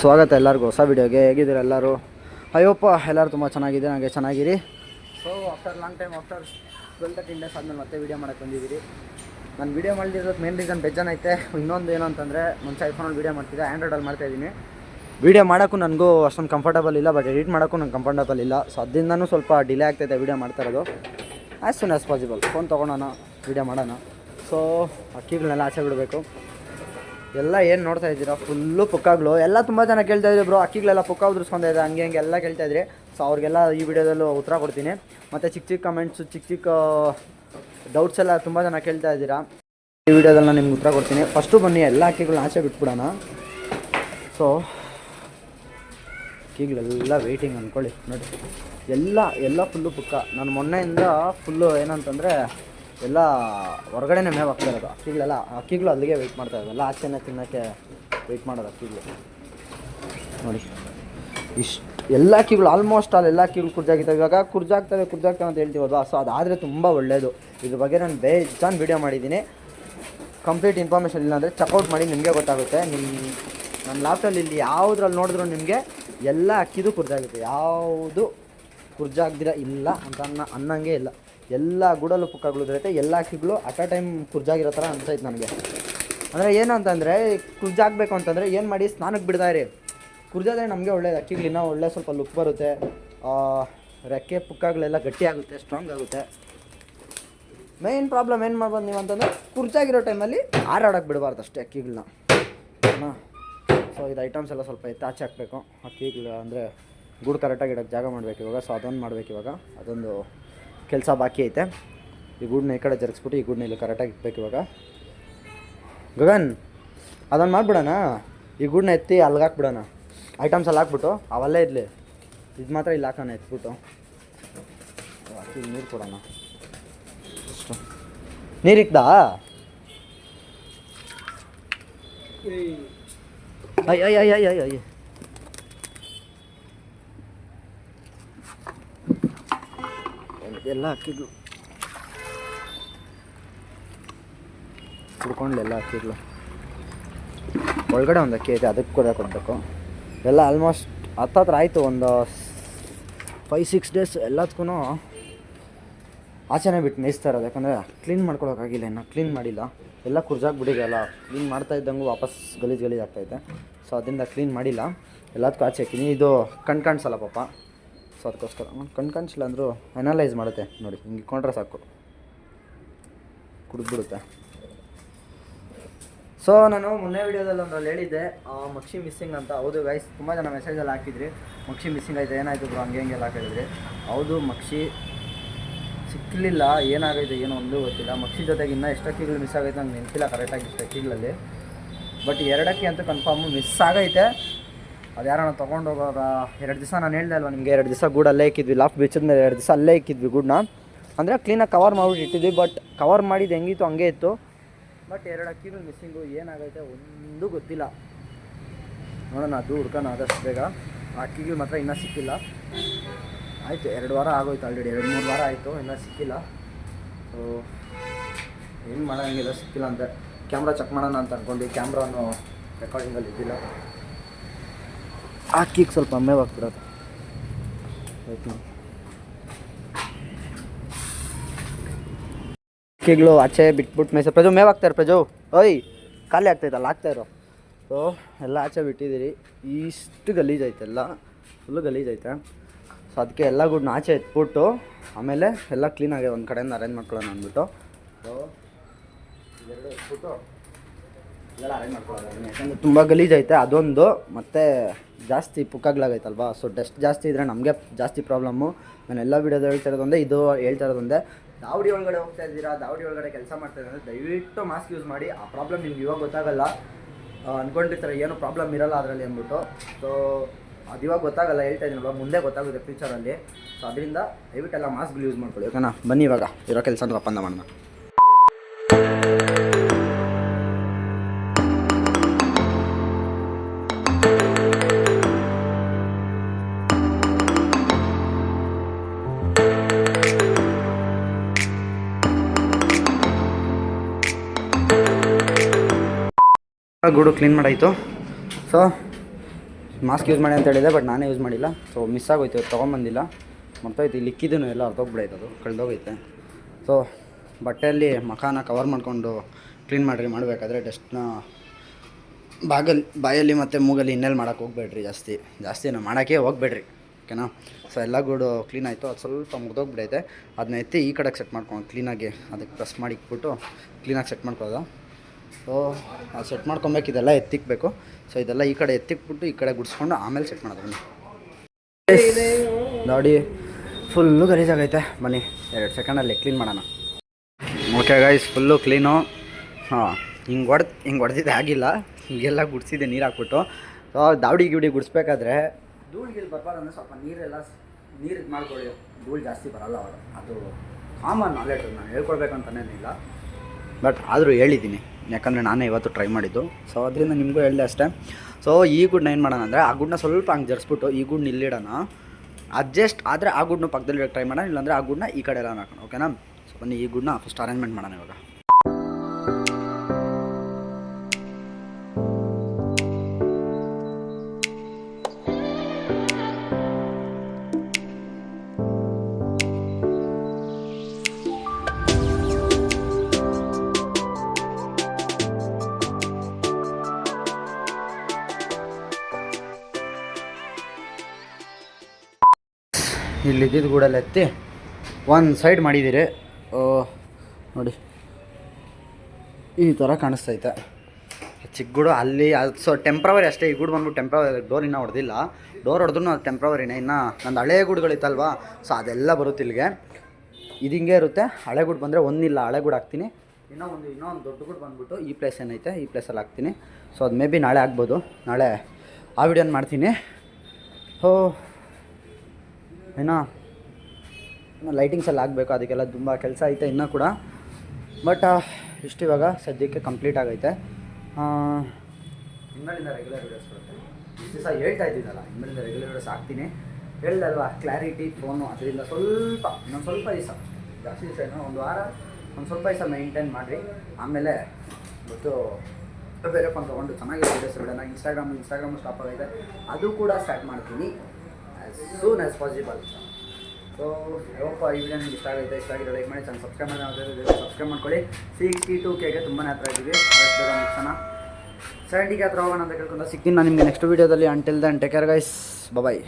ಸ್ವಾಗತ ಎಲ್ಲರಿಗೂ, ಹೊಸ ವಿಡಿಯೋಗೆ ಹೇಗಿದ್ದೀರ ಎಲ್ಲರೂ? ಅಯ್ಯಪ್ಪ ಎಲ್ಲರೂ ತುಂಬ ಚೆನ್ನಾಗಿದೆ ನನಗೆ ಚೆನ್ನಾಗಿರಿ. So after long time after twelve thirteen days ಆದಮೇಲೆ ಮತ್ತೆ ವೀಡಿಯೋ ಮಾಡಕ್ಕೆ ಬಂದಿದ್ದೀರಿ. ನಾನು ವೀಡಿಯೋ ಮಾಡಿದಿರೋದು ಮೇನ್ ರೀಸನ್ ಬೆಜನ್ ಐತೆ ಇನ್ನೊಂದು ಏನು ಅಂತಂದರೆ, ಮುಂಚೆ ಐಫೋನಲ್ಲಿ ವೀಡಿಯೋ ಮಾಡ್ತಿದ್ದೆ ಆ್ಯಂಡ್ರಾಯ್ಡಲ್ಲಿ ಮಾಡ್ತಾಯಿದ್ದೀನಿ ವೀಡಿಯೋ ಮಾಡೋಕ್ಕೂ ನನಗೂ ಅಷ್ಟೊಂದು ಕಂಫರ್ಟಬಲ್ ಇಲ್ಲ ಬಟ್ ಎಡಿಟ್ ಮಾಡೋಕ್ಕೂ ನಂಗೆ ಕಂಫರ್ಟಬಲ್ ಇಲ್ಲ. ಸೊ ಅದರಿಂದನೂ ಸ್ವಲ್ಪ ಡಿಲೇ ಆಗ್ತೈತೆ ವೀಡಿಯೋ ಮಾಡ್ತಾ ಇರೋದು. As soon as possible phone ತೊಗೊಳೋಣ video ಮಾಡೋಣ. ಸೊ ಅಕ್ಕಿಗಳನ್ನೆಲ್ಲ ಆಚೆ ಬಿಡಬೇಕು. ಎಲ್ಲ ಏನು ನೋಡ್ತಾ ಇದ್ದೀರಾ? ಫುಲ್ಲು ಪುಕ್ಕಾಗ್ಲು. ಎಲ್ಲ ತುಂಬ ಜನ ಕೇಳ್ತಾ ಇದ್ರು ಬ್ರೋ ಅಕ್ಕಿಗಳೆಲ್ಲ ಪುಕ್ಕ ಉದುರಿಸ್ಕೊಂತಾ ಇದೆ ಹಂಗೆ ಹಂಗೆ ಎಲ್ಲ ಕೇಳ್ತಾ ಇದ್ರಿ. ಸೊ ಅವ್ರಿಗೆಲ್ಲ ಈ ವಿಡಿಯೋದಲ್ಲೂ ಉತ್ತರ ಕೊಡ್ತೀನಿ. ಮತ್ತು ಚಿಕ್ಕ ಚಿಕ್ಕ ಕಮೆಂಟ್ಸು ಚಿಕ್ಕ ಚಿಕ್ಕ ಡೌಟ್ಸ್ ಎಲ್ಲ ತುಂಬ ಜನ ಕೇಳ್ತಾ ಇದ್ದೀರಾ. ಈ ವಿಡಿಯೋದಲ್ಲಿ ನಾನು ನಿಮ್ಗೆ ಉತ್ತರ ಕೊಡ್ತೀನಿ. ಫಸ್ಟು ಬನ್ನಿ, ಎಲ್ಲ ಅಕ್ಕಿಗಳನ್ನ ಆಚೆ ಬಿಟ್ಬಿಡೋಣ. ಸೊ ಅಕ್ಕಿಗಳೆಲ್ಲ ವೆಯ್ಟಿಂಗ್ ಅಂದ್ಕೊಳ್ಳಿ. ನೋಡಿ. ಎಲ್ಲ ಎಲ್ಲ ಫುಲ್ಲು ಪುಕ್ಕ. ನಾನು ಮೊನ್ನೆಯಿಂದ ಫುಲ್ಲು ಏನಂತಂದರೆ ಎಲ್ಲ ಹೊರಗಡೆನೇ ಮೇವು ಹಾಕ್ತಾ ಇರೋದು. ಅಕ್ಕಿಗಳೆಲ್ಲ, ಅಕ್ಕಿಗಳು ಅಲ್ಲಿಗೆ ವೆಯ್ಟ್ ಮಾಡ್ತಾ ಇರೋದು. ಎಲ್ಲ ಆಚೆನೇ ತಿನ್ನೋಕ್ಕೆ ವೆಯ್ಟ್ ಮಾಡೋದು ಅಕ್ಕಿಗಳು. ನೋಡಿ. ಇಷ್ಟು, ಎಲ್ಲ ಅಕ್ಕಿಗಳು ಆಲ್ಮೋಸ್ಟ್ ಆಲ್ ಎಲ್ಲ ಅಕ್ಕಿಗಳು ಕುರ್ಜಾಗಿದ್ದಾವೆ. ಇವಾಗ ಕುರ್ಜಾಗ್ತವೆ ಕುರ್ಜಾಗ್ತವೆ ಅಂತ ಹೇಳ್ತೀವಲ್ವಾ? ಸೊ ಅದಾದರೆ ತುಂಬ ಒಳ್ಳೆಯದು ಇದ್ರ ಬಗ್ಗೆ ನಾನು ಬೇಜಾನ್ ವೀಡಿಯೋ ಮಾಡಿದ್ದೀನಿ. ಕಂಪ್ಲೀಟ್ ಇನ್ಫಾರ್ಮೇಷನ್ ಇಲ್ಲಾಂದರೆ ಚೆಕ್ಔಟ್ ಮಾಡಿ ನಿಮಗೆ ಗೊತ್ತಾಗುತ್ತೆ. ನಿಮ್ಮ ನನ್ನ ಲ್ಯಾಪ್ಟಾಪಲ್ಲಿ ಇಲ್ಲಿ ಯಾವುದ್ರಲ್ಲಿ ನೋಡಿದ್ರು ನಿಮಗೆ ಎಲ್ಲ ಅಕ್ಕಿದು ಕುರ್ಜಾಗುತ್ತೆ. ಯಾವುದು ಕುರ್ಜಾಗ್ದಿರ ಇಲ್ಲ ಅಂತ ಅನ್ನ ಅನ್ನಂಗೆ ಇಲ್ಲ. ಎಲ್ಲ ಗುಡಲು ಪುಕ್ಕಗಳು ದೊರೆಯುತ್ತೆ ಎಲ್ಲ ಅಕ್ಕಿಗಳು ಅಟ್ ಅ ಟೈಮ್ ಕುರ್ಜಾಗಿರೋ ಥರ ಅನ್ಸೈತೆ ನನಗೆ. ಅಂದರೆ ಏನು ಅಂತಂದರೆ, ಕುರ್ಜಾಗಬೇಕು ಅಂತಂದರೆ ಏನು ಮಾಡಿ ಸ್ನಾನಕ್ಕೆ ಬಿಡ್ತಾ ಇರಿ. ಕುರ್ಜಾದ್ರೆ ನಮಗೆ ಹಕ್ಕಿಗಳು ಇನ್ನೂ ಒಳ್ಳೆ ಸ್ವಲ್ಪ ಲುಕ್ ಬರುತ್ತೆ. ರೆಕ್ಕೆ ಪುಕ್ಕಗಳೆಲ್ಲ ಗಟ್ಟಿಯಾಗುತ್ತೆ ಸ್ಟ್ರಾಂಗ್ ಆಗುತ್ತೆ. ಮೇಯ್ನ್ ಪ್ರಾಬ್ಲಮ್ ಏನು ಮಾಡ್ಬೋದು ನೀವು ಅಂತಂದರೆ, ಕುರ್ಜಾಗಿರೋ ಟೈಮಲ್ಲಿ ಹಾರಾಡೋಕೆ ಬಿಡಬಾರ್ದು ಅಷ್ಟೇ ಅಕ್ಕಿಗಳನ್ನ ಹಾಂ ಸೊ ಇದು ಐಟಮ್ಸ್ ಎಲ್ಲ ಸ್ವಲ್ಪ ಎತ್ತ ಆಚೆ ಹಾಕಬೇಕು. ಅಕ್ಕಿಗಳು ಅಂದರೆ ಗೂಡು ಕರೆಕ್ಟಾಗಿ ಇಡೋಕ್ಕೆ ಜಾಗ ಮಾಡಬೇಕು ಇವಾಗ ಸೊ ಅದೊಂದು ಮಾಡಬೇಕು ಇವಾಗ. ಅದೊಂದು ಕೆಲಸ ಬಾಕಿ ಐತೆ. ಈ ಗೂಡನ್ನ ಈ ಕಡೆ ಜರುಗಿಸ್ಬಿಟ್ಟು ಈ ಗೂಡನ್ನ ಇಲ್ಲಿ ಕರೆಕ್ಟಾಗಿ ಇಟ್ಬೇಕು ಇವಾಗ. ಗಗನ್ ಅದನ್ನು ಮಾಡಿಬಿಡೋಣ? ಈ ಗೂಡನ್ನ ಎತ್ತಿ ಅಲ್ಲಿಗೆ ಹಾಕ್ಬಿಡೋಣ. ಐಟಮ್ಸ್ ಅಲ್ಲಿ ಹಾಕ್ಬಿಟ್ಟು ಅವಲ್ಲೇ ಇರಲಿ. ಇದು ಮಾತ್ರ ಇಲ್ಲಿ ಹಾಕೋಣ ಎತ್ಬಿಟ್ಟು. ಅಕ್ಕಿ ನೀರು ಕೊಡೋಣ. ಅಷ್ಟು. ನೀರಿಕ್ದಾ ಅಯ್ಯ ಅಯ್ಯ ಅಯ್ಯ ಅಯ್ಯ ಅಯ್ಯ ಎಲ್ಲ ಹಾಕಿದ್ಲು. ಕುಡ್ಕೊಂಡ್ಲೆ ಎಲ್ಲ ಹಾಕಿದ್ಲು. ಒಳಗಡೆ ಒಂದು ಅಕ್ಕಿ ಐತೆ, ಅದಕ್ಕೆ ಕೂಡ ಕೊಡಬೇಕು. ಎಲ್ಲ ಆಲ್ಮೋಸ್ಟ್ ಹತ್ತತ್ರ ಆಯಿತು, ಒಂದು ಫೈವ್ ಸಿಕ್ಸ್ ಡೇಸ್ ಎಲ್ಲದಕ್ಕೂ ಆಚೆನೇ ಬಿಟ್ಟು ಮೇಯಿಸ್ತಾ ಇರೋದು. ಯಾಕಂದರೆ ಕ್ಲೀನ್ ಮಾಡ್ಕೊಳಕ್ಕಾಗಿಲ್ಲ ಇನ್ನು ಕ್ಲೀನ್ ಮಾಡಿಲ್ಲ. ಎಲ್ಲ ಕುರ್ಜಾಗ್ಬಿಟ್ಟಿದೆಯಲ್ಲ ಕ್ಲೀನ್ ಮಾಡ್ತಾ ಇದ್ದಂಗೂ ವಾಪಸ್ ಗಲೀಜು ಗಲೀಜು ಆಗ್ತಾಯಿದೆ ಸೊ ಅದರಿಂದ ಕ್ಲೀನ್ ಮಾಡಿಲ್ಲ. ಎಲ್ಲದಕ್ಕೂ ಆಚೆ ಹಾಕಿನಿ. ಇದು ಕಣ್ ಕಾಣಿಸಲ್ಲ ಪಾಪ. ಸೊ ಅದಕ್ಕೋಸ್ಕರ ಕಣ್ ಕಾಣಿಸಿಲ್ಲ ಅಂದರೂ ಅನಲೈಸ್ ಮಾಡುತ್ತೆ. ನೋಡಿ, ಹಿಂಗೆ ಇಟ್ಕೊಂಡ್ರೆ ಸಾಕು. ಕುಡಿದ್ಬಿಡುತ್ತೆ. ಸೊ ನಾನು ಮೊನ್ನೆ ವೀಡಿಯೋದಲ್ಲಿ ಒಂದು ಹೇಳಿದ್ದೆ ಮಕ್ಷಿ ಮಿಸ್ಸಿಂಗ್ ಅಂತ. ಹೌದು ಗೈಸ್ ತುಂಬ ಜನ ಮೆಸೇಜಲ್ಲಿ ಹಾಕಿದ್ರಿ. ಮಕ್ಷಿ ಮಿಸ್ಸಿಂಗ್ ಆಯಿತು, ಏನಾಯಿತು ಬ್ರೋ ಹಂಗೆ ಹಿಂಗೆಲ್ಲ ಹಾಕಿದ್ರಿ. ಹೌದು, ಮಕ್ಷಿ ಸಿಕ್ಕಲಿಲ್ಲ ಏನಾಗೈತೆ, ಏನೋ ಒಂದೂ ಗೊತ್ತಿಲ್ಲ. ಮಕ್ಷಿ ಜೊತೆಗೆ ಇನ್ನೂ ಎಷ್ಟು ಅಕ್ಕಿಗಳು ಮಿಸ್ ಆಗೈತೆ ನಂಗೆ ನೆನಪಿಲ್ಲ ಕರೆಕ್ಟಾಗಿ ಇಷ್ಟು ಅಕ್ಕಿಗಳಲ್ಲಿ ಬಟ್ ಎರಡಕ್ಕಿ ಅಂತ ಕನ್ಫರ್ಮು ಮಿಸ್ ಆಗೈತೆ. ಅದು ಯಾರನ್ನ ತೊಗೊಂಡು ಎರಡು ದಿವಸ ನಾನು ಹೇಳ್ದೆ ಅಲ್ವಾ ನಿಮಗೆ? ಎರಡು ದಿವಸ ಗೂಡ್ ಅಲ್ಲೇ ಇಕ್ಕಿದ್ವಿ. ಲಾಫ್ಟ್ ಬೀಚದ ಮೇಲೆ ಎರಡು ದಿವಸ ಅಲ್ಲೇ ಇಕ್ಕಿದ್ವಿ ಗೂಡ್ನ. ಅಂದರೆ ಕ್ಲೀನಾಗಿ ಕವರ್ ಮಾಡ್ಬಿಟ್ಟು ಇಟ್ಟಿದ್ವಿ ಬಟ್ ಕವರ್ ಮಾಡಿದ್ದು ಹೆಂಗಿತ್ತು ಹಂಗೆ ಇತ್ತು. ಬಟ್ ಎರಡು ಅಕ್ಕಿಗಳು ಮಿಸ್ಸಿಂಗು ಏನಾಗೈತೆ ಒಂದು ಗೊತ್ತಿಲ್ಲ. ನೋಡೋಣ, ಅದು ಹುಡ್ಕೋಣ ಆದಷ್ಟು ಬೇಗ. ಅಕ್ಕಿಗಳು ಮಾತ್ರ ಇನ್ನೂ ಸಿಕ್ಕಿಲ್ಲ. ಆಯಿತು, ಎರಡು ವಾರ ಆಗೋಯ್ತು ಆಲ್ರೆಡಿ ಎರಡು, ಮೂರು ವಾರ ಆಯಿತು, ಇನ್ನೂ ಸಿಕ್ಕಿಲ್ಲ. ಸೊ ಏನು ಮಾಡೋಂಗಿಲ್ಲ, ಸಿಕ್ಕಿಲ್ಲ ಅಂತ. ಕ್ಯಾಮ್ರಾ ಚೆಕ್ ಮಾಡೋಣ ಅಂತ ಅಂದ್ಕೊಂಡು ಕ್ಯಾಮ್ರಾನು ರೆಕಾರ್ಡಿಂಗಲ್ಲಿ ಇದ್ದಿಲ್ಲ. ಅಕ್ಕಿಗೆ ಸ್ವಲ್ಪ ಮೇವು ಹಾಕ್ಬಿಡೋದು. ಆಚೆ ಬಿಟ್ಬಿಟ್ಟು ಮೇಸ ಪ್ರಜು ಮೇವು ಹಾಕ್ತಾರೆ ಪ್ರಜು. ಓಯ್, ಖಾಲಿ ಆಗ್ತೈತಲ್ಲ ಹಾಕ್ತಾ ಇರೋ. ಸೊ ಎಲ್ಲ ಆಚೆ ಬಿಟ್ಟಿದ್ದೀರಿ. ಇಷ್ಟು ಗಲೀಜೈತೆ ಎಲ್ಲ. ಫುಲ್ಲು ಗಲೀಜೈತೆ ಸೊ ಅದಕ್ಕೆ ಎಲ್ಲ ಗುಡ್ನ ಆಚೆ ಎತ್ಬಿಟ್ಟು, ಆಮೇಲೆ ಎಲ್ಲ ಕ್ಲೀನಾಗಿ ಒಂದು ಕಡೆಯಿಂದ ಅರೇಂಜ್ ಮಾಡ್ಕೊಳ್ಳೋಣ ಅಂದ್ಬಿಟ್ಟು. ಸೊ ಎರಡು ಎತ್ಬಿಟ್ಟು ಎಲ್ಲ ಅರೇಂಜ್ ಮಾಡ್ಕೊಳ್ಳೋಣ ಯಾಕಂದರೆ ತುಂಬ ಗಲೀಜೈತೆ ಅದೊಂದು, ಮತ್ತು ಜಾಸ್ತಿ ಪುಕ್ಕಗಳಾಗೈತಲ್ವಾ ಸೊ ಡಸ್ಟ್ ಜಾಸ್ತಿ ಇದ್ದರೆ ನಮಗೆ ಜಾಸ್ತಿ ಪ್ರಾಬ್ಲಮ್ಮು ನಾನು ಎಲ್ಲ ವಿಡಿಯೋದು ಹೇಳ್ತಾ ಇರೋದೊಂದೇ ಇದು ಹೇಳ್ತಾ ಇರೋದೊಂದೇ ದಾವಡಿ ಒಳಗಡೆ ಹೋಗ್ತಾ ಇದ್ದೀರಾ? ದಾವಡಿ ಒಳಗಡೆ ಕೆಲಸ ಮಾಡ್ತಾ ಇದ್ದಾರೆ? ದಯವಿಟ್ಟು ಮಾಸ್ಕ್ ಯೂಸ್ ಮಾಡಿ. ಆ ಪ್ರಾಬ್ಲಮ್ ನಿಮ್ಗೆ ಇವಾಗ ಗೊತ್ತಾಗಲ್ಲ. ಅಂದ್ಕೊಂಡಿರ್ತಾರೆ ಏನು ಪ್ರಾಬ್ಲಮ್ ಇರಲ್ಲ ಅದರಲ್ಲಿ ಅಂದ್ಬಿಟ್ಟು. ಸೊ ಅದು ಇವಾಗ ಗೊತ್ತಾಗಲ್ಲ, ಹೇಳ್ತಾ ಇದ್ದೀನಲ್ವ ಮುಂದೆ ಗೊತ್ತಾಗುತ್ತೆ ಫ್ಯೂಚರಲ್ಲಿ ಸೊ ಅದರಿಂದ ದಯವಿಟ್ಟೆಲ್ಲ ಮಾಸ್ಕ್ಗಳು ಯೂಸ್ ಮಾಡ್ಕೊಳ್ಳಿ ಓಕೆನಾ ಬನ್ನಿ ಇವಾಗ, ಇರೋ ಕೆಲಸ ಒಪ್ಪಂದ ಮಾಡೋಣ. ಗೂಡು ಕ್ಲೀನ್ ಮಾಡಾಯಿತು. ಸೊ ಮಾಸ್ಕ್ ಯೂಸ್ ಮಾಡಿ ಅಂತ ಹೇಳಿದೆ ಬಟ್ ನಾನೇ ಯೂಸ್ ಮಾಡಿಲ್ಲ. ಸೊ ಮಿಸ್ ಆಗೋಯ್ತು, ತೊಗೊಂಬಂದಿಲ್ಲ. ಮರ್ತೋಯ್ತು ಇಲ್ಲಿ ಇಕ್ಕಿದ್ದು ಎಲ್ಲ ಅರ್ಧೋಗ್ಬಿಡೈತೆ ಅದು, ಕಳೆದೋಗೈತೆ. ಸೊ ಬಟ್ಟೆಯಲ್ಲಿ ಮಖಾನ ಕವರ್ ಮಾಡಿಕೊಂಡು ಕ್ಲೀನ್ ಮಾಡಿರಿ, ಮಾಡಬೇಕಾದ್ರೆ ಡಸ್ಟ್ನ ಬಾಗಲ್, ಬಾಯಲ್ಲಿ ಮತ್ತು ಮೂಗಲ್ಲಿ ಇನ್ನೆಲ್ಲಿ ಮಾಡೋಕ್ಕೆ ಹೋಗ್ಬೇಡ್ರಿ ಜಾಸ್ತಿ. ಜಾಸ್ತಿ ನಾವು ಮಾಡೋಕ್ಕೆ ಹೋಗ್ಬೇಡ್ರಿ, ಓಕೆನಾ? ಸೊ ಎಲ್ಲ ಗೂಡು ಕ್ಲೀನ್ ಆಯಿತು, ಅದು ಸ್ವಲ್ಪ ಮುಗ್ದೋಗ್ಬಿಡೈತೆ. ಅದನ್ನ ಎತ್ತಿ ಈ ಕಡೆಗೆ ಸೆಟ್ ಮಾಡ್ಕೊಂಡು ಕ್ಲೀನಾಗಿ ಅದಕ್ಕೆ ಪ್ರೆಸ್ ಮಾಡಿ ಇಟ್ಬಿಟ್ಟು ಕ್ಲೀನಾಗಿ ಸೆಟ್ ಮಾಡ್ಕೊಳ್ಳೋದು? ಸೊ ಸೆಟ್ ಮಾಡ್ಕೊಬೇಕು, ಇದೆಲ್ಲ ಎತ್ತಿಕ್ಬೇಕು. ಸೊ ಇದೆಲ್ಲ ಈ ಕಡೆ ಎತ್ತಿಕ್ಬಿಟ್ಟು ಈ ಕಡೆ ಗುಡಿಸ್ಕೊಂಡು ಆಮೇಲೆ ಸೆಟ್ ಮಾಡೋದು ನೋಡಿ ಫುಲ್ಲು ಗಲೀಜಾಗೈತೆ ಬನ್ನಿ, ಎರಡು ಸೆಕೆಂಡಲ್ಲಿ ಕ್ಲೀನ್ ಮಾಡೋಣ. ಓಕೆ ಗೈಸ್ ಫುಲ್ಲು ಕ್ಲೀನು ಹಾಂ, ಹಿಂಗೆ ಹೊಡೆದು ಹಿಂಗೆ ಹೊಡೆದಿದ್ದೆ ಆಗಿಲ್ಲ. ಹೀಗೆಲ್ಲ ಗುಡಿಸಿದೆ, ನೀರು ಹಾಕ್ಬಿಟ್ಟು. ಸೊ ದಾವಡಿ ಗಿವಡಿ ಗುಡಿಸ್ಬೇಕಾದ್ರೆ ಧೂಳು ಗೀಳು ಬರಬಾರ್ದು ಸ್ವಲ್ಪ ನೀರೆಲ್ಲ ನೀರು ಇದು ಮಾಡ್ಕೊಳ್ಳಿ. ಧೂಳು ಜಾಸ್ತಿ ಬರಲ್ಲ ಅವರು ಅದು ಕಾಮನ್ ನಾಲೆಡ್ಜ್ ನಾನು ಹೇಳ್ಕೊಡ್ಬೇಕಂತನೇನಿಲ್ಲ ಬಟ್ ಆದರೂ ಹೇಳಿದ್ದೀನಿ ಯಾಕಂದರೆ ನಾನೇ ಇವತ್ತು ಟ್ರೈ ಮಾಡಿದ್ದು. ಸೊ ಅದರಿಂದ ನಿಮಗೂ ಹೇಳಿದೆ ಅಷ್ಟೇ. ಸೊ ಈ ಗುಡ್ನ ಏನು ಮಾಡೋಣ ಅಂದರೆ, ಆ ಗುಡ್ನ ಸ್ವಲ್ಪ ಹಂಗೆ ಜರ್ಸ್ಬಿಟ್ಟು ಈ ಗುಡ್ನ ಇಲ್ಲಿಡೋಣ ಅಡ್ಜಸ್ಟ್ ಆದರೆ ಆ ಗುಡ್ನ ಪಕ್ಕದಲ್ಲಿ ಟ್ರೈ ಮಾಡೋಣ, ಇಲ್ಲಾಂದರೆ ಆ ಗುಡ್ನ ಈ ಕಡೆ ಎಲ್ಲ ಹಾಕೋಣ ಓಕೆನಾ ಸೊ ಬನ್ನಿ, ಈ ಗುಡ್ನ ಫಸ್ಟ್ ಅರೇಂಜ್ಮೆಂಟ್ ಮಾಡೋಣ ಇವಾಗ. ಇಲ್ಲಿ ಇದ್ದಿದ್ದು ಗೂಡಲ್ಲಿ ಎತ್ತಿ ಒಂದು ಸೈಡ್ ಮಾಡಿದ್ದೀರಿ. ಓ, ನೋಡಿ. ಈ ಥರ ಕಾಣಿಸ್ತೈತೆ ಚಿಕ್ಕ ಗೂಡು, ಅಲ್ಲಿ, ಅದು ಸೊ ಟೆಂಪ್ರವರಿ ಅಷ್ಟೇ, ಈ ಗೂಡು ಬಂದ್ಬಿಟ್ಟು ಟೆಂಪ್ರವರಿ ಡೋರ್ ಇನ್ನೂ ಹೊಡೆದಿಲ್ಲ. ಡೋರ್ ಹೊಡೆದ್ರು ಅದು ಟೆಂಪ್ರವರಿನೇ ಇನ್ನು ನಂದು ಹಳೆ ಗೂಡುಗಳಿತ್ತಲ್ವಾ ಸೊ ಅದೆಲ್ಲ ಬರುತ್ತೆ ಇಲ್ಲಿಗೆ. ಇದು ಹಿಂಗೆ ಇರುತ್ತೆ. ಹಳೆ ಗೂಡು ಬಂದರೆ ಒಂದಿಲ್ಲ ಹಳೆ ಗೂಡು ಹಾಕ್ತೀನಿ. ಇನ್ನೂ ಒಂದು ಇನ್ನೂ ಒಂದು ದೊಡ್ಡ ಗೂಡು ಬಂದ್ಬಿಟ್ಟು ಈ ಪ್ಲೇಸ್ ಏನೈತೆ, ಈ ಪ್ಲೇಸಲ್ಲಿ ಹಾಕ್ತೀನಿ. ಸೊ ಅದು ಮೇ ಬಿ ನಾಳೆ ಆಗ್ಬೋದು. ನಾಳೆ ಆ ವಿಡಿಯೋನ ಮಾಡ್ತೀನಿ. ಹೋ. ಏನೋ ಲೈಟಿಂಗ್ಸ್ ಎಲ್ಲ ಆಗಬೇಕು, ಅದಕ್ಕೆಲ್ಲ ತುಂಬ ಕೆಲಸ ಐತೆ ಇನ್ನೂ ಕೂಡ. ಬಟ್ ಇಷ್ಟು ಇವಾಗ ಸದ್ಯಕ್ಕೆ ಕಂಪ್ಲೀಟ್ ಆಗೈತೆ. ಇನ್ಮೇಲಿಂದ ರೆಗ್ಯುಲರ್ ವೀಡಿಯೋಸ್ ಬರುತ್ತೆ. ಇಷ್ಟು ದಿವಸ ಹೇಳ್ತಾ ಇದ್ದೀನಲ್ಲ ಇನ್ಮೇಲಿಂದ ರೆಗ್ಯುಲರ್ ವೀಡಿಯೋಸ್ ಹಾಕ್ತೀನಿ. ಹೇಳ್ದಲ್ವಾ ಕ್ಲಾರಿಟಿ ಫೋನು ಅದರಿಂದ ಸ್ವಲ್ಪ, ಇನ್ನೊಂದು ಸ್ವಲ್ಪ ದಿವಸ. ಜಾಸ್ತಿ ದಿವಸ ಏನೋ, ಒಂದು ವಾರ ಒಂದು ಸ್ವಲ್ಪ ದಿವಸ ಮೈಂಟೈನ್ ಮಾಡಿರಿ. ಆಮೇಲೆ ಮತ್ತು ಬೇರೆ ಫೋನ್ ತೊಗೊಂಡು ಚೆನ್ನಾಗಿ ವೀಡಿಯೋಸ್ ಬಿಡೋಣ. ಇನ್ಸ್ಟಾಗ್ರಾಮ್ ಇನ್ಸ್ಟಾಗ್ರಾಮ್ ಸ್ಟಾಪ್ ಆಗೈತೆ. ಅದು ಕೂಡ ಸ್ಟಾರ್ಟ್ ಮಾಡ್ತೀನಿ. As soon as possible so ಯಾವಪ್ಪ ಈ ವಿಡಿಯೋ ನಿಮ್ಗೆ ಇಷ್ಟ ಆಗುತ್ತೆ ಇಷ್ಟ ಆಗಿದೆ ಲೈಕ್ ಮಾಡಿ ಚಾನಲ್ ಸಬ್ಸ್ಕ್ರೈಬ್ ಮಾಡಿ ಸಬ್ಸ್ಕ್ರೈಬ್ ಮಾಡ್ಕೊಳ್ಳಿ. ಸಿಕ್ಸ್ಟಿ ಟು ಕೆಗೆ ತುಂಬಾ ಹತ್ರ ಇದ್ದೀವಿ. ಆದಷ್ಟು ಬೇಗ ಸೆವೆಂಟಿಗೆ ಹತ್ರ ಹೋಗೋಣ ಅಂತ ಕೇಳ್ಕೊಂಡು ಸಿಗ್ತೀನಿ ನಾನು ನಿಮಗೆ ನೆಕ್ಸ್ಟ್ ವೀಡಿಯೋದಲ್ಲಿ until then take care guys bye